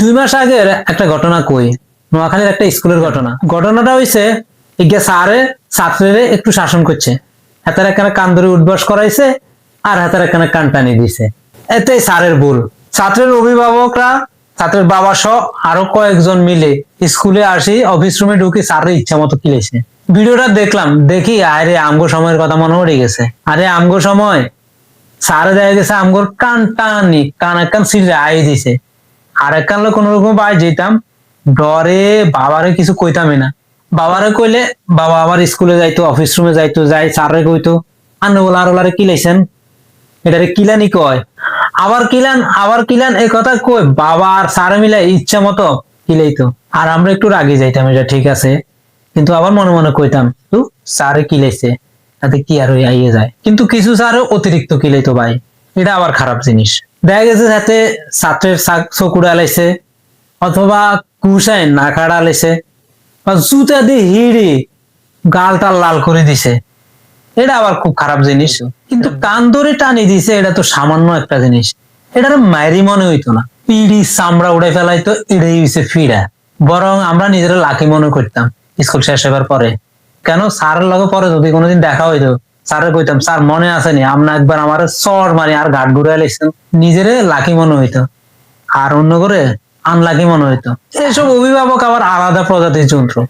দুই মাস আগের একটা ঘটনা কই? নোয়াখালীর একটা স্কুলের ঘটনা। ঘটনাটা হইছে ইগে স্যারে, ছাত্রীরে একটু শাসন করছে। হাতের একখানে কান ধরে উঠবাস করাইছে আর হাতের একখানে কান টানি দিছে। এতেই স্যারের ভুল। ছাত্রের অভিভাবকরা, ছাত্রের বাবা সহ আরও কয়েকজন মিলে স্কুলে আসি, অফিস রুমে ঢুকে স্যারের ইচ্ছা মতো কিলেছে। ভিডিওটা দেখলাম, দেখি আরে আমগো সময়ের কথা মনে পড়ে গেছে। আরে আমগো সময়, স্যারে দেখা গেছে আমগোর কান টানি, কান এক কান আই দিছে। আর এক কান রকম বাই যেতাম। ডরে বাবারে কিছু কইতামই না। বাবারে কইলে বাবা আবার স্কুলে যাইতো অফিস রুমে যাইতো, যাই স্যারে কইতো, আন্ন বলা আর ওলারে কিলাইছেন এটারে কিলানি কয়। আবার কিলান আবার কিলান এই কথা কই বাবা আর স্যারে মিলে ইচ্ছা মতো কিলাইতো। আর আমরা একটু রাগে যাইতাম, এটা ঠিক আছে। কিন্তু আবার মনে মনে কইতাম তো স্যারে কিলাইছে তাতে কি আর আইয়ে যায়? কিন্তু কিছু স্যার অতিরিক্ত কিলাইতো ভাই। এটা আবার খারাপ জিনিস। দেখা গেছে সাথে ছাত্রের চকুড়া আলাইছে অথবা কুসায় না কাড়া আলাইছে বা জুতা দিয়ে হিড়ি গালটা লাল করে দিছে। এটা আবার খুব খারাপ জিনিস। কিন্তু কান ধরে টানি দিছে এটা তো সামান্য একটা জিনিস। এটার মায়েরই মনে হইতো না। পিড়ি চামড়া উড়ে ফেলাইতো এটাই হইছে ফিরা বরং আমরা নিজেরা লাকি মনে করতাম স্কুল শেষ হবার পরে। কেন? স্যারের লগে পরে যদি কোনোদিন দেখা হইতো স্যারের কইতাম, স্যার, মনে আসেনি আমরা একবার আমার চর মারি আর ঘাট ঘুরে লাইছেন। নিজেরে লাকি মনে হইতো। আর অন্য করে আনলাকি মনে হইতো। এইসব অভিভাবক আবার আলাদা প্রজাতির যন্ত্র।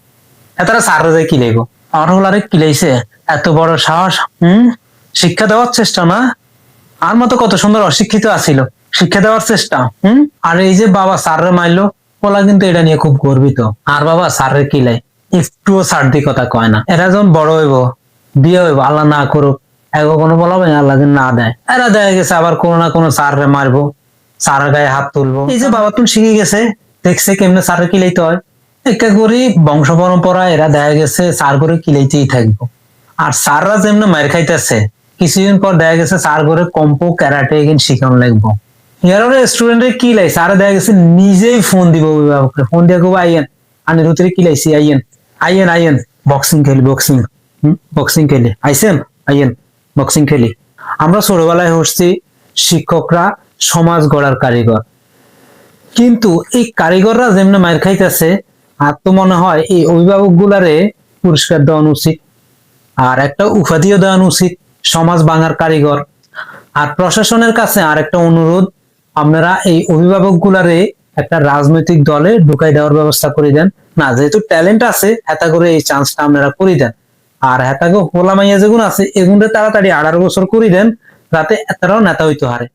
এতারা স্যাররা যায় কি লেগো আমার হলারে কিলাইছে এত বড় সাহস, হুম? শিক্ষা দেওয়ার চেষ্টা না? আর মতো কত সুন্দর অশিক্ষিত আছিল। শিক্ষা দেওয়ার চেষ্টা, হুম? আর এই যে বাবা স্যাররে মারলো ওলা কিন্তু এটা নিয়ে খুব গর্বিত। আর বাবা স্যারের কিলাই একটুও সার্দি কথা কয় না। এরা যখন বড় হইব বিয়ে হইব, আল্লাহ না করুক। এগো কোনো বলাবে আল্লাহ যদি না দেয়। এরা দেখা গেছে আবার কোনো না কোনো স্যাররে মারবো, স্যারের গায়ে হাত তুলবো। এই যে বাবা তুমি শিখে গেছে, দেখছে কেমনে স্যারের কিলাইতে হয়। একটা করি বংশ পরম্পরা, এরা দেখা গেছে স্যার করে কিলাইতেই থাকব। আর স্যাররা যেমন মার খাইতেছে, কিছুদিন পর দেখা গেছে স্যার করে কম্পো, ক্যারাটে এগিন শিখানো লাগবো। এরপরে স্টুডেন্টের কি লাই? স্যারে দেখা গেছে নিজেই ফোন দিব অভিভাবককে। ফোন দিয়ে কব আইয়েন আনি রুতিরে কি লাইছি? আইয়েন আইয়েন আইয়েন বক্সিং খেলি বক্সিং বক্সিং খেলি। আইসেন? আইয়েন বক্সিং খেলি। আমরা ছোটবেলায় হচ্ছি শিক্ষকরা সমাজ গড়ার কারিগর। কিন্তু এই কারিগররা যেমন মার খাইতেছে, আর তো মনে হয় এই অভিভাবক গুলারে পুরস্কার দেওয়া উচিত। আর একটা উপাধিও দেওয়া উচিত সমাজ বাঙার কারিগর। আর প্রশাসনের কাছে আর একটা অনুরোধ, আপনারা এই অভিভাবক গুলারে একটা রাজনৈতিক দলে ঢুকাই দেওয়ার ব্যবস্থা করে দেন। না, যেহেতু ট্যালেন্ট আছে হেতা করে এই চান্সটা আপনারা করে দেন। আর হ্যাঁ হোলা মাইয়া যেগুন আছে এগুনটা তাড়াতাড়ি আঠারো বছর করি দেন যাতে তারাও নেতা হইতে হারে